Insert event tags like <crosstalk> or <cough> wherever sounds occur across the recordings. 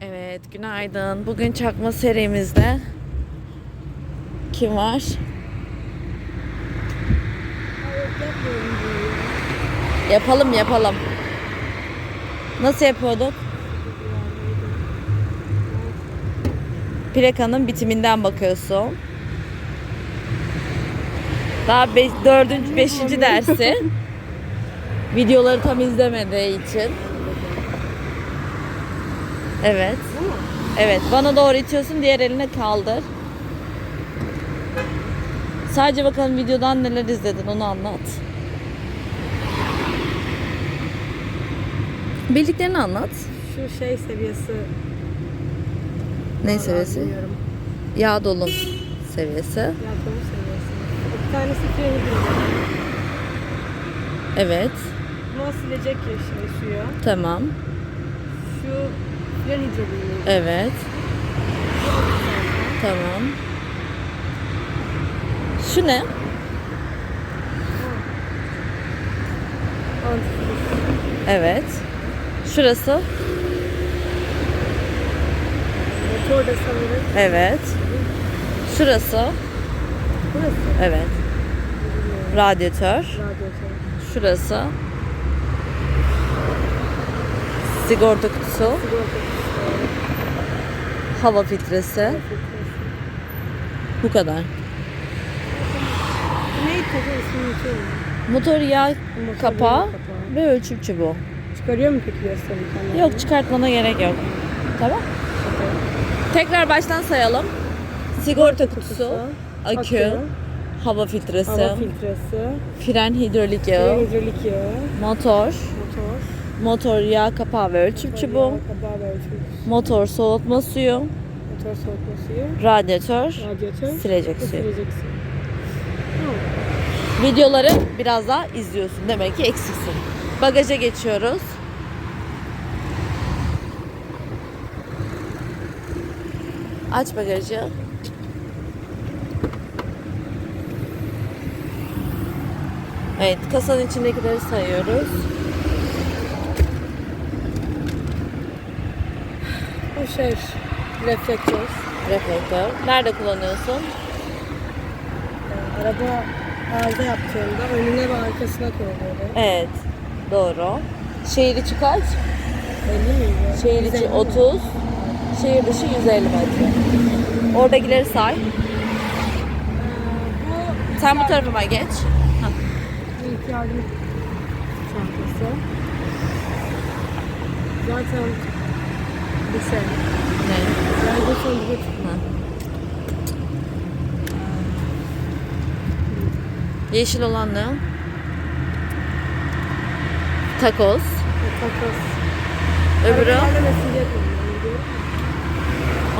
Evet, günaydın. Bugün çakma serimizde kim var? Yapalım, yapalım. Nasıl yapıyorduk? Plakanın bitiminden bakıyorsun. Daha be- dördüncü, beşinci dersi. <laughs> Videoları tam izlemediği için. Evet. Evet. Bana doğru itiyorsun. Diğer eline kaldır. Sadece bakalım videodan neler izledin onu anlat. Bildiklerini anlat. Şu şey seviyesi. Ne seviyesi? bilmiyorum. Yağ dolum seviyesi. Yaklaşım seviyesi. Bir tanesi freni gibi. Evet. Buna silecek ya şey suyu. Tamam. Şu fren hidroliği. Evet. Tamam. Şu ne? Evet. Şurası. Motor da sanırım. Evet. Şurası. Burası. Evet. Radyatör. Radyatör. Şurası. Sigorta kutusu. Sigorta Hava filtresi. filtresi. Bu kadar. Neydi. Motor yağ Motor kapağı ve ölçüm çubuğu. Çıkarıyor mu peki gösterirken? Yok çıkartmana gerek yok. Tamam. Tekrar baştan sayalım. Sigorta kutusu, akü, hava filtresi, hava filtresi, fren hidrolik fren yağı, hidrolik yağı, motor, motor, motor yağ kapağı ve ölçüm motor çubuğu, kapağı ve ölçüm, motor soğutma suyu, motor soğutma suyu, radyatör, radyatör, silecek ve suyu. silecek suyu. Tamam. Videoları biraz daha izliyorsun. Demek ki eksiksin. Bagaja geçiyoruz. Aç bagajı. Evet, kasanın içindekileri sayıyoruz. Bu şey, reflektör. Reflektör. Nerede kullanıyorsun? Ee, araba arıza yaptığında önüne ve arkasına koyuyorum. Evet, doğru. Şehir içi kaç? 50 miydi? Şehir içi 150 mi? 30, şehir dışı 150 metre. Oradakileri say. Ee, bu Sen bu tarafıma geç. Hah. ilk yardım çantası. Zaten şey. Ne? Yardım sonucu Ha. Yeşil olan ne? Takoz. takas. Öbürü diye kullanıyorum.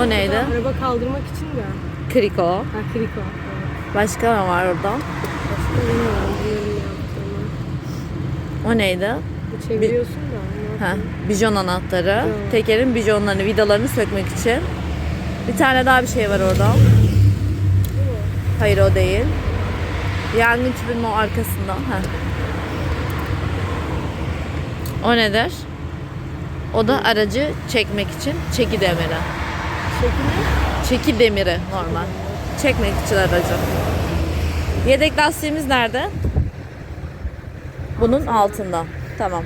o neydi? Araba kaldırmak için de. Kriko. Ha kriko. Evet. Başka ne var orada? Başka. Bilmiyorum yaptığımı. O neydi? Bu çeviriyorsun da. Yapayım? bijon anahtarı. Tekerin bijonlarını, vidalarını sökmek için. Bir tane daha bir şey var orada. Hayır o değil. Yangın tüpünün o arkasında. Ha. O nedir? O da aracı çekmek için çeki demiri. Çeki demiri normal. Çekmek için aracı. Yedek lastiğimiz nerede? Bunun altında. Tamam.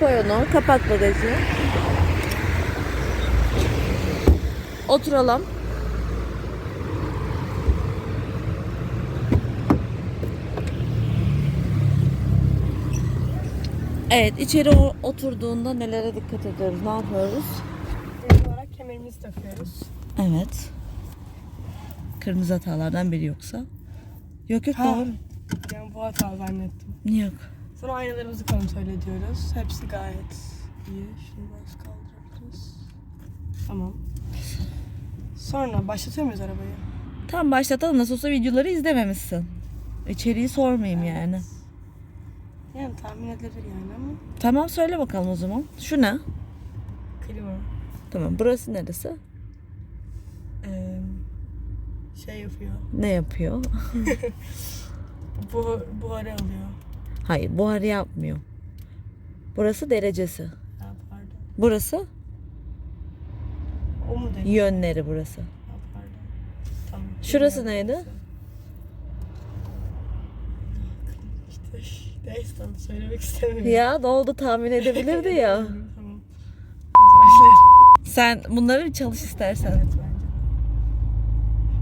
Koy onu. Kapat bagajı. Oturalım. Evet, içeri oturduğunda nelere dikkat ediyoruz? Ne yapıyoruz? İlk olarak kemerimizi takıyoruz. Evet. Kırmızı hatalardan biri yoksa. Yok yok Ha. doğru. Yani bu hata zannettim. Yok. Sonra aynalarımızı kontrol ediyoruz. Hepsi gayet iyi. Şunu biraz kaldırabiliriz. Tamam. Sonra başlatıyor muyuz arabayı? Tam başlatalım. Nasıl olsa videoları izlememişsin. İçeriği sormayayım yani. Yani tahmin edilir yani ama Tamam söyle bakalım o zaman. Şu ne? klima. Tamam burası neresi? Ee, şey yapıyor. Ne yapıyor? <laughs> Bu buharı alıyor. Hayır buhar yapmıyor. Burası derecesi. Ha, pardon. Burası o mu dedi? Yönleri burası. Ha, pardon. Tamam. Şurası neydi? İşte neyse tamam söylemek istemiyorum. Ya ne oldu tahmin edebilirdi ya. <laughs> Tamam. Biz başlayalım. Sen bunları bir çalış istersen. Evet bence.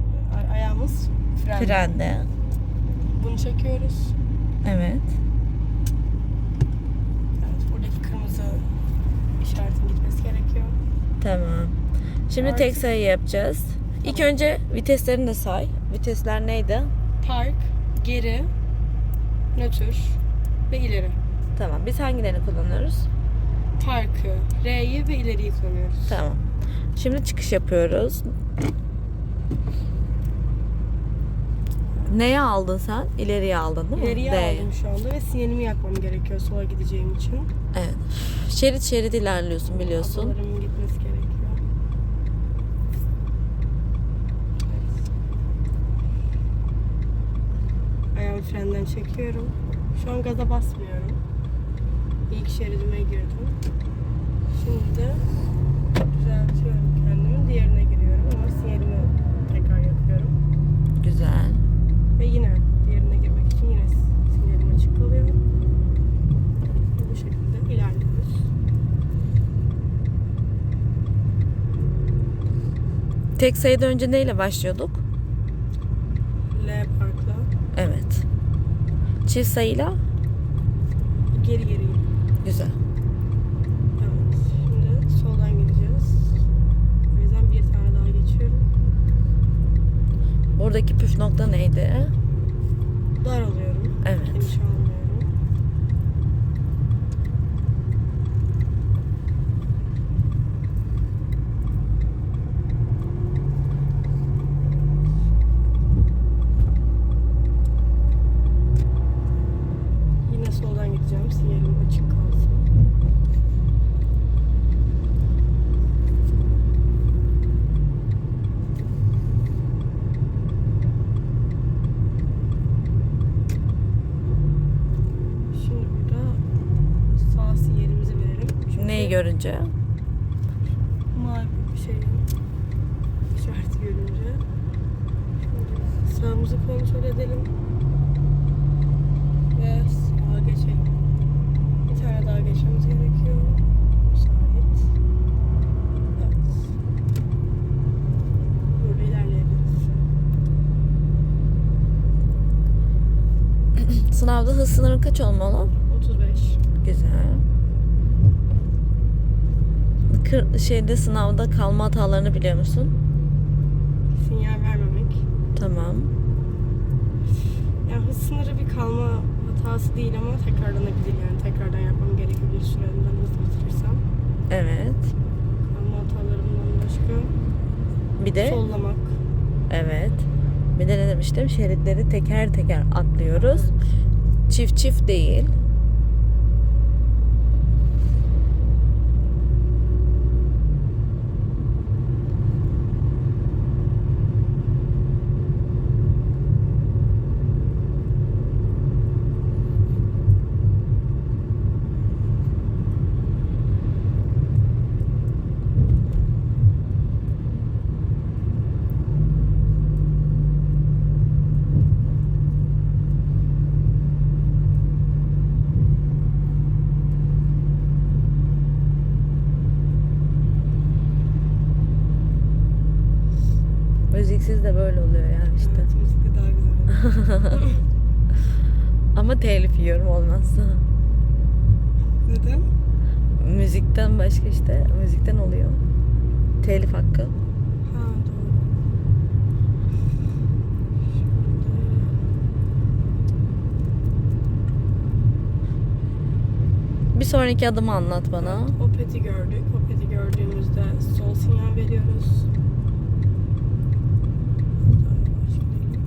Şimdi ay- ayağımız fren. Frende. Bunu çekiyoruz. Evet buradaki kırmızı işaretin gitmesi gerekiyor. Tamam. Şimdi tek Artık- sayı yapacağız. İlk önce viteslerini de say. Vitesler neydi? Park, geri, nötr ve ileri. Tamam. Biz hangilerini kullanıyoruz? Parkı, R'yi ve ileriyi kullanıyoruz. Tamam. Şimdi çıkış yapıyoruz. Neye aldın sen? İleriye aldın değil mi? İleriye D'ye. aldım şu anda ve sinyalimi yakmam gerekiyor sola gideceğim için. Evet. Şerit şerit ilerliyorsun biliyorsun. Ablalarımın gitmesi gerekiyor. Evet. Ayağımı frenden çekiyorum. Şu an gaza basmıyorum. İlk şeridime girdim. Şimdi de düzeltiyorum kendimi. Diğerine giriyorum ama sinyalimi tekrar yapıyorum. Güzel. Ve yine diğerine girmek için yine sinyalim açık kalıyor. Bu şekilde ilerliyoruz. Tek sayıdan önce neyle başlıyorduk? L parkla Evet. Çift sayıyla? geri geri. Güzel. Evet. Şimdi soldan gideceğiz. O yüzden bir tane daha geçiyorum. Buradaki püf nokta neydi? Dar alıyorum. Evet. Geniş almıyorum. Yine soldan gideceğim. Sinyalim açık kalsın. Şimdi burada sağ sinyalimizi verelim. Çünkü Neyi görünce? Mavi bir şey işareti görünce. Şimdi sağımızı kontrol edelim. Ve sağa geçelim. Bir tane daha geçmemiz gerekiyor. Müsait. Evet. Burada ilerleyebiliriz. Sınavda hız sınırı kaç olmalı? 35. Güzel. Kır, şeyde sınavda kalma hatalarını biliyor musun? Sinyal vermemek. Tamam. Yani hız sınırı bir kalma hatası değil ama tekrarlanabilir yani tekrardan yapmam gerekebilir süremden hızlı bitirirsem. Evet. Kalma hatalarımdan başka Bir de sollamak. evet. Bir de ne demiştim? Şeritleri teker teker atlıyoruz. Çift çift değil. Müziksiz de böyle oluyor yani işte. Evet, müzikte daha güzel. <laughs> Ama telif yiyorum olmazsa. Neden? Müzikten başka işte. Müzikten oluyor. Telif hakkı. Ha doğru. Bir sonraki adımı anlat bana. Opet'i gördük. Opet'i gördüğümüzde sol sinyal veriyoruz. Daha yavaş gidelim.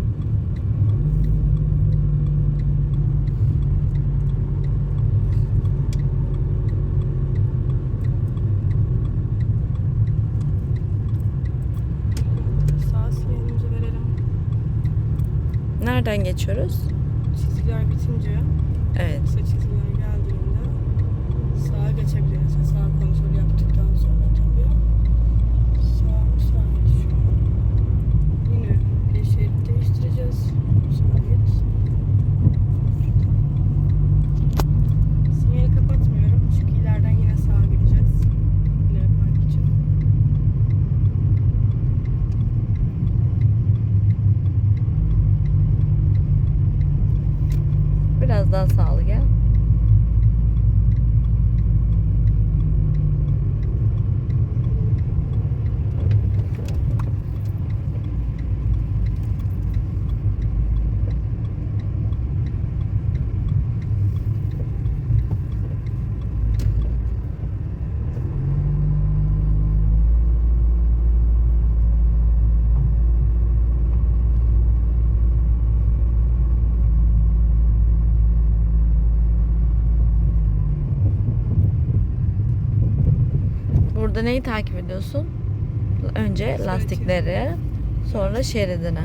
Sağ sinyalimizi verelim. Nereden geçiyoruz? Çizgiler bitince Evet. kısa çizgiler geldiğinde sağa geçebiliriz. Sağ kontrol yaptıktan sonra tabii. Sağ Biraz daha sağlı gel. Burada neyi takip ediyorsun? Önce lastikleri, sonra şeridini.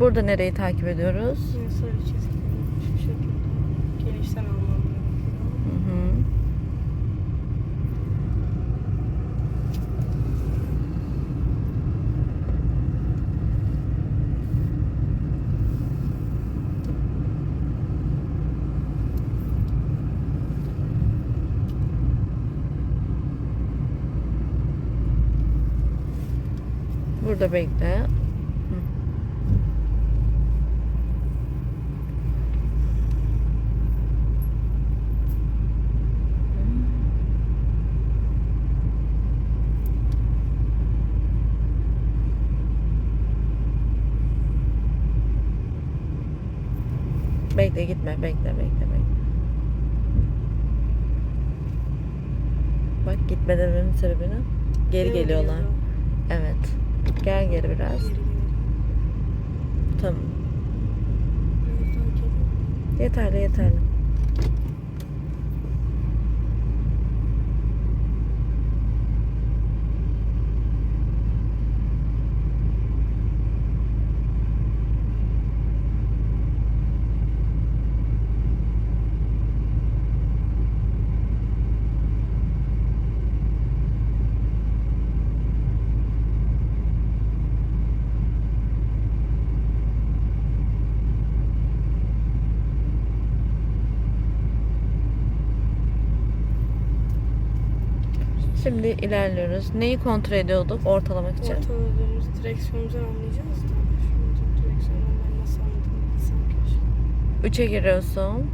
Burada nereyi takip ediyoruz? Sarı çizgileri şu şekilde genişten almam gerekiyor. Hı hı. Burada bekle. Bekle gitme bekle bekle bekle. Bak gitme dememin sebebini. Geri geliyorlar. geliyor. Evet. Gel geri biraz. Tamam. Yeterli yeterli. Şimdi ilerliyoruz. Neyi kontrol ediyorduk ortalamak için? Ortaladığımız direksiyonumuzu anlayacağız da. Şimdi direksiyondan ben nasıl anladım bilsem keşke. Üçe giriyorsun.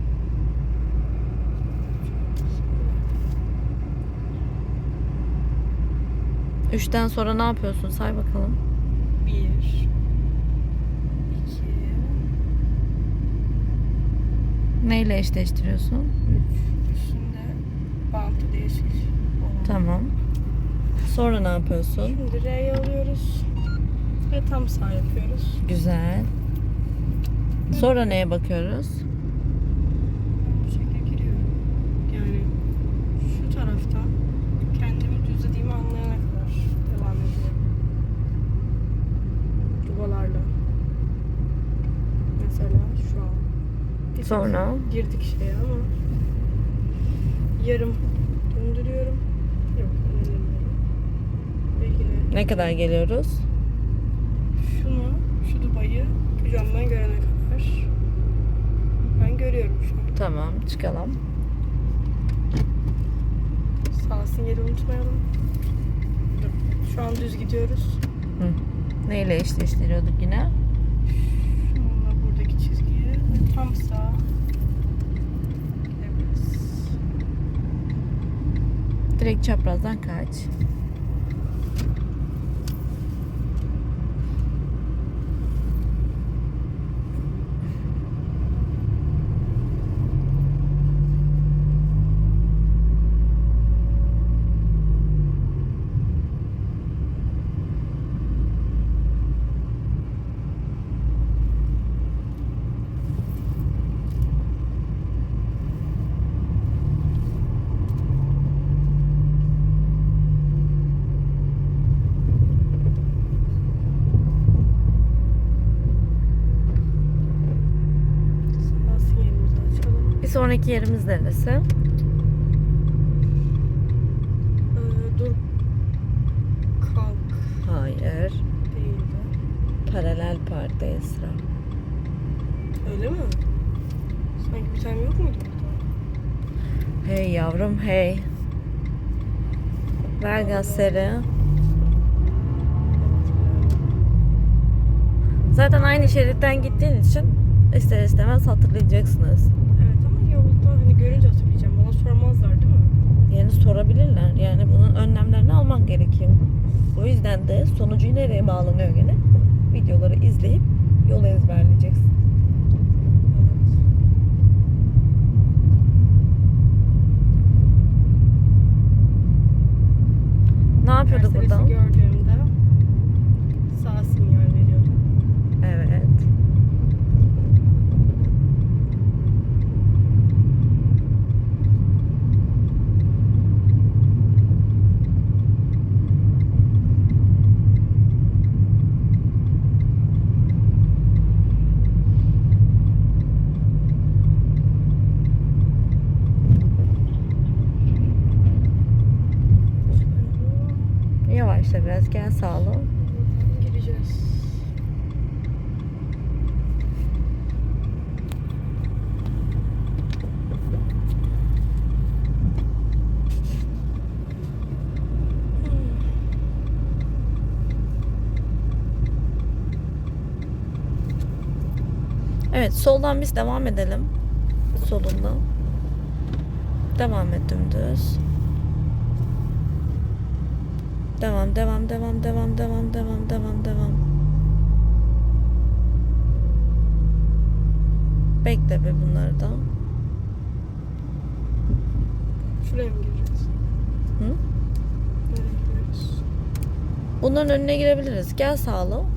Üçten sonra ne yapıyorsun? Say bakalım. Bir. iki, Neyle eşleştiriyorsun? Üç. Üstünde bantı değişik. Tamam. Sonra ne yapıyorsun? Şimdi R'yi alıyoruz. Ve tam sağ yapıyoruz. Güzel. Sonra neye bakıyoruz? Bu şekilde giriyorum. Yani şu taraftan kendimi düzlediğimi anlayana kadar devam ediyorum. Dubalarla. Mesela şu an. Sonra? Girdik şeye ama yarım döndürüyorum. Yine Ne kadar geliyoruz? şunu, şu dubayı camdan görene kadar ben görüyorum şu an. Tamam çıkalım. Sağ sinyali unutmayalım. Dur, Şu an düz gidiyoruz. Hı. Neyle eşleştiriyorduk yine? Şununla buradaki çizgiye ve tam sağ gidebiliriz. Direkt çaprazdan kaç. Sağ sinyalimizi sonraki yerimiz neresi? Ee, dur kalk Hayır. değildi. Paralel parktayız sıra. Öyle mi? Sanki bir tane yok muydu burada? Hey yavrum hey. Ver gazları. Zaten aynı şeritten gittiğin için ister istemez hatırlayacaksınız. Evet ama yolda hani görünce hatırlayacağım. Bana sormazlar değil mi? Yani sorabilirler. Yani bunun önlemlerini alman gerekiyor. O yüzden de sonucu nereye bağlanıyor gene? Videoları izleyip yolu ezberleyeceksin. Ne Mercedes'i burada? gördüğümde sağ sinyal veriyordum. Evet. Yavaşla biraz gel sağlı. Gireceğiz. Evet soldan biz devam edelim. Solunda. Devam et dümdüz. Devam devam devam devam devam devam devam devam. Bekle be bunları da. Şuraya mı gireceğiz? Hı? Bunların önüne girebiliriz. Gel sağlı.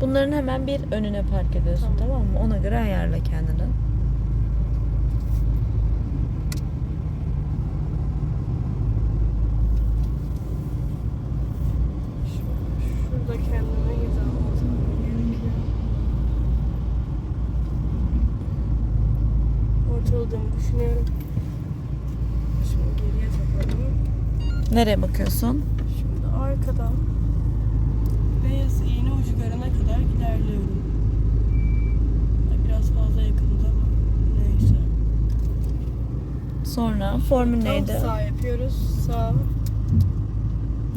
Bunların hemen bir önüne park ediyorsun Tamam. tamam, mı? Ona göre ayarla kendini. Şu- Şurada kendime gerekiyor. Ortaladığımı düşünüyorum. Şimdi geriye takalım. Nereye bakıyorsun? Şimdi arkadan beyaz iğne ucu görene kadar ilerliyorum. Ay, Biraz fazla yakında ama neyse. Sonra formül Tam neydi? sağ yapıyoruz. Sağ.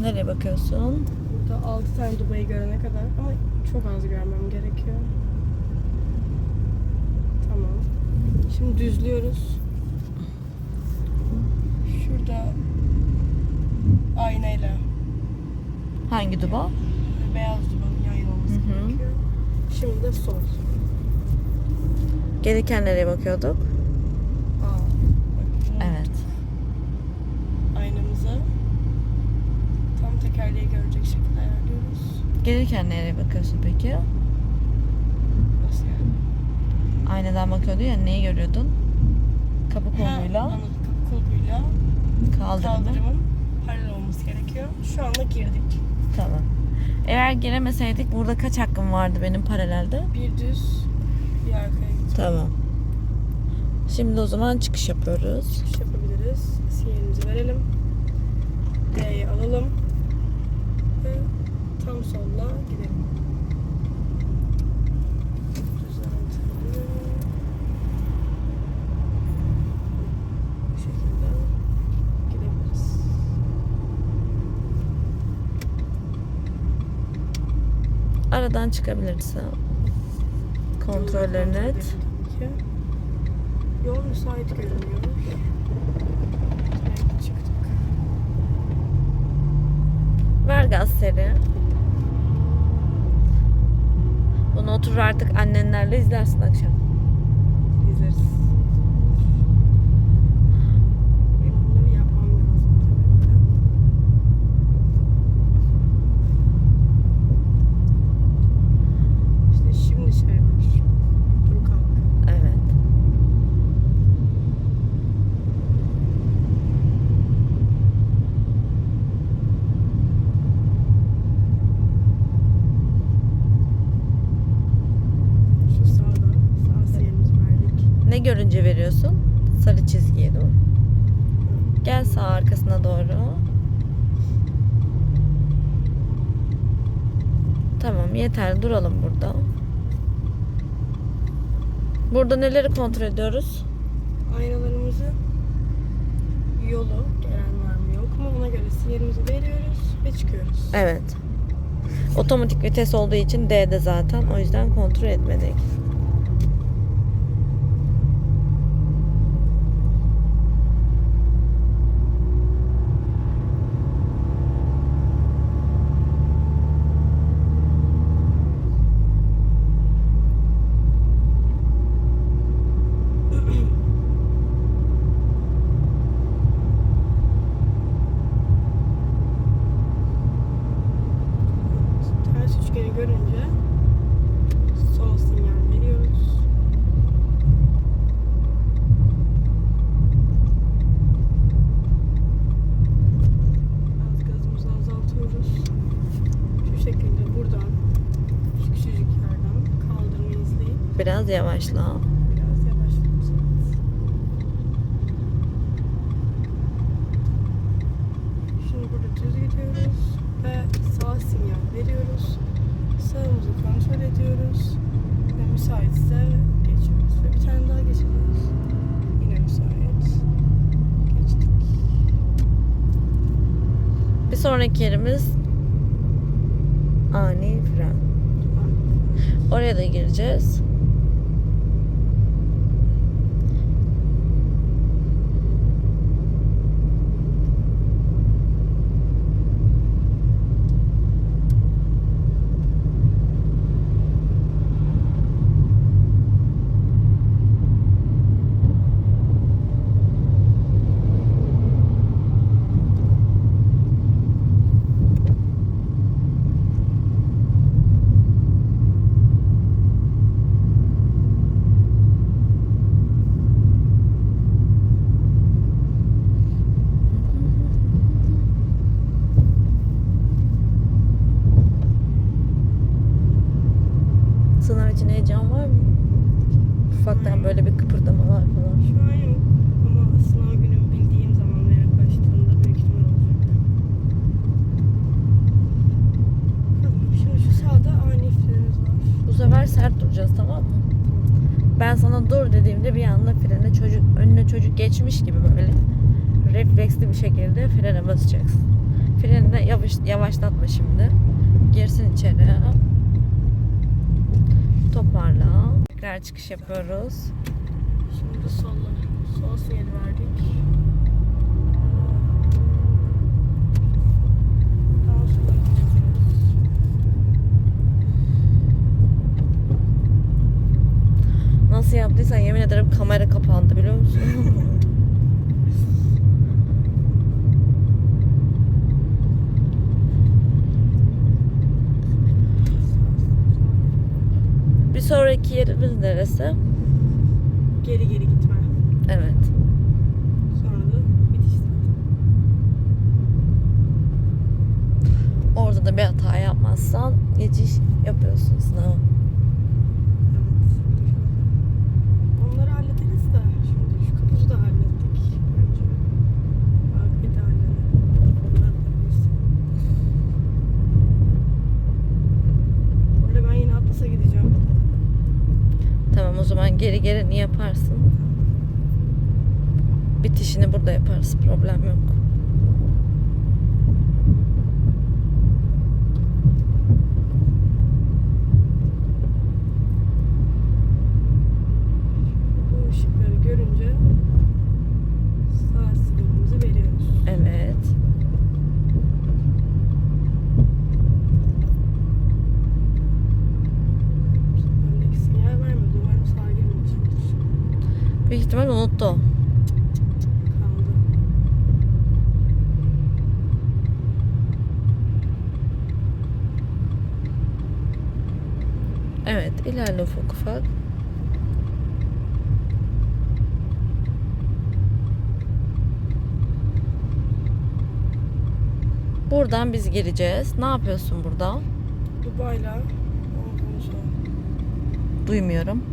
Nereye bakıyorsun? Burada 6 tane Dubai'yi görene kadar ama çok az görmem gerekiyor. Tamam. Şimdi düzlüyoruz. Şurada aynayla Hangi duba? beyaz dubanın yan yana olması Hı hı. gerekiyor. Şimdi de sol. Gelirken nereye bakıyorduk? Aa, Evet. Aynamızı tam tekerleği görecek şekilde ayarlıyoruz. Gelirken nereye bakıyorsun peki? Nasıl yani? Aynadan bakıyordun ya neyi görüyordun? Kapı Ha, koluyla anladım. Kaldırımın paralel olması gerekiyor. Şu anda girdik. Tamam. Eğer giremeseydik burada kaç hakkım vardı benim paralelde? Bir düz, bir arkaya gideceğiz. Tamam. Şimdi o zaman çıkış yapıyoruz. Çıkış yapabiliriz. Sinyalimizi verelim. D'yi alalım. Ve tam solla gidelim. Düzeltelim. Bu şekilde gidebiliriz. Aradan çıkabilirsin. Kontrollerini Kontrol et. Yol müsait görünüyor. Çıktık. Ver gaz seri. Bunu oturur artık annenlerle izlersin akşam. İzleriz. Benim bunları yapmam lazım tabii ki. İşte şimdi şey var. Dur kalk. Evet. Şu sağda. Sağ sinyalimizi verdik. Ne görünce veriyorsun? Sarı çizgiye mi? Gel sağ arkasına doğru. Tamam yeter duralım burada. Burada neleri kontrol ediyoruz? Aynalarımızı yolu gelen var mı yok mu ona göre sinyalimizi veriyoruz ve çıkıyoruz. Evet. Otomatik vites olduğu için D'de zaten. O yüzden kontrol etmedik. Ters üçgeni görünce sol sinyal veriyoruz. Biraz gazımızı azaltıyoruz. Şu şekilde buradan şu küçücük yerden kaldırmayı izleyip Biraz yavaşla. biraz. Şimdi burada düz gidiyoruz ve sağ sinyal veriyoruz. Sağımızı kontrol ediyoruz ve müsaitse geçiyoruz ve bir tane daha geçiyoruz. Yine müsait. Geçtik. Bir sonraki yerimiz ani fren. Oraya da gireceğiz. Sınav için heyecan var mı? Ufaktan böyle bir kıpırdamalar falan. Şu an yok ama sınav günü bildiğim zaman ve yaklaştığında büyük ihtimal olacak. Bakalım, Şimdi şu sağda ani frenimiz var. Bu sefer sert duracağız tamam mı? Ben sana dur dediğimde bir anda frene çocuk önüne çocuk geçmiş gibi böyle refleksli bir şekilde frene basacaksın. Freni de yavaş, yavaşlatma şimdi. Girsin içeri. Toparla. Tekrar çıkış yapıyoruz. Şimdi solla. Sol sinyali verdik. Daha sonra gidiyoruz. Nasıl yaptıysan yemin ederim kamera kapandı biliyor musun? <laughs> bir sonraki yerimiz neresi? Geri geri gitme. Evet. Sonra da bitiş. Orada da bir hata yapmazsan geçiş yapıyorsun sınava. Evet. Onları hallederiz de. Şimdi şu kaputu da hallettik. Bence. Arkayı da halledelim. Onlar da bilsin. Bu arada ben yine Atlas'a gideceğim. Tamam geleni yaparsın. Bitişini burada yaparız. Problem yok. Buradan biz gireceğiz. Ne yapıyorsun burada? Dubai'la omuzu. Duymuyorum.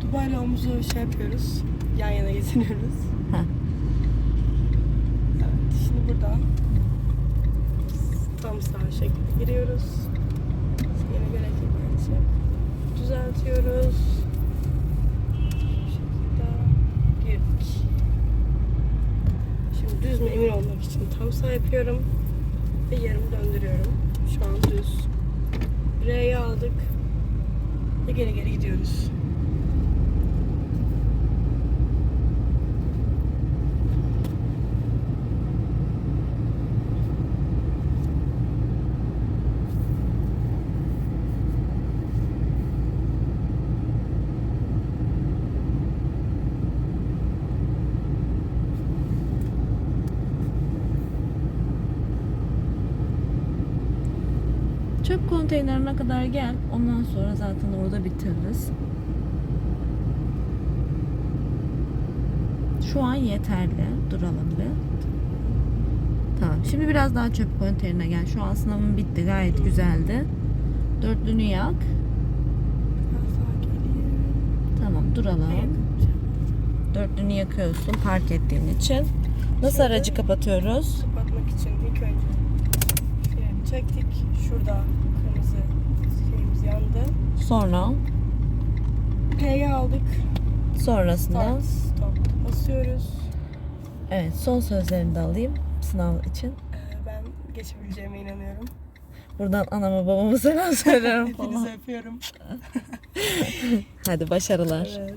Dubai'la omuzu şey yapıyoruz. Yan yana getiriyoruz. Heh. Evet, şimdi buradan tam sağ şekilde giriyoruz. Yine göre Maalesef. Düzeltiyoruz. Bu şekilde girdik. Şimdi düz mü emin olmak için tam sağ yapıyorum. Ve yarım döndürüyorum. Şu an düz. R'yi aldık. Ve geri geri gidiyoruz. Çöp konteynerine kadar gel. Ondan sonra zaten orada bitiririz. Şu an yeterli. Duralım bir. Tamam. Şimdi biraz daha çöp konteynerine gel. Şu an sınavın bitti. Gayet güzeldi. Dörtlünü yak. Tamam duralım. Dörtlünü yakıyorsun park ettiğin için. Nasıl aracı kapatıyoruz? Kapatmak için ilk önce çektik. Şurada yandı. Sonra P'yi aldık. sonrasında Start, stop basıyoruz. evet son sözlerini de alayım sınav için. Ee, ben geçebileceğime inanıyorum. Buradan anama babama selam söylüyorum <laughs> Hepinizi falan. öpüyorum. <laughs> Hadi başarılar. Evet.